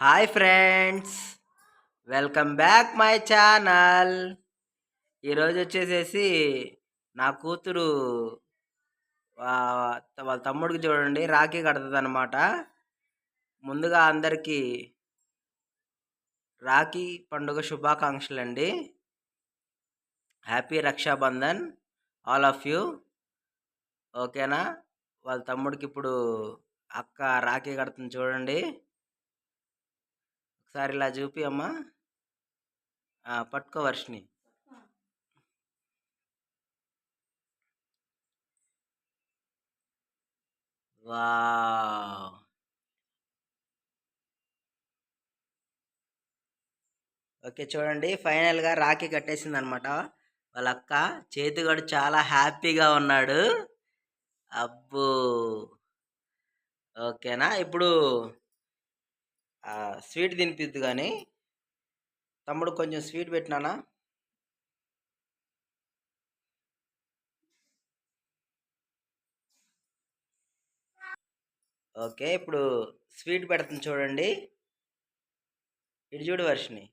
Hi friends welcome back my channel ఈరోజు వచ్చేసేసి నా కూతురు వాళ్ళ తమ్ముడికి చూడండి రాఖీ కడుతుంది అనమాట ముందుగా అందరికీ రాఖీ పండుగ శుభాకాంక్షలు అండి happy Rakshabandhan all of you ఓకేనా? వాళ్ళ తమ్ముడికి ఇప్పుడు అక్క రాఖీ కడుతుంది చూడండి. ఒకసారి ఇలా చూపి అమ్మా. పట్టుకో వర్షిని వావ్. ఓకే చూడండి. ఫైనల్గా రాఖీ కట్టేసింది అనమాట వాళ్ళ అక్క చేతిగాడు చాలా హ్యాపీగా ఉన్నాడు. అబ్బో. ఓకేనా? ఇప్పుడు స్వీట్ తినిపిద్దు కానీ తమ్ముడు కొంచెం స్వీట్ పెట్టినానా? ఓకే ఇప్పుడు స్వీట్ పెడుతుంది చూడండి. ఇటు చూడు వర్షిని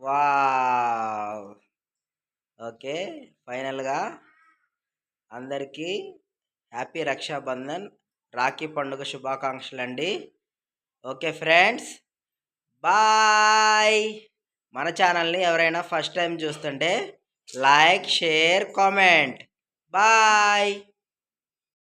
వావ్! ఓకే ఫైనల్గా అందరికీ హ్యాపీ రక్షాబంధన్. రాఖీ పండుగ శుభాకాంక్షలు అండి. Okay friends bye. మన ఛానల్ని ఎవరైనా ఫస్ట్ టైం చూస్తుంటే లైక్ షేర్ కామెంట్. బాయ్.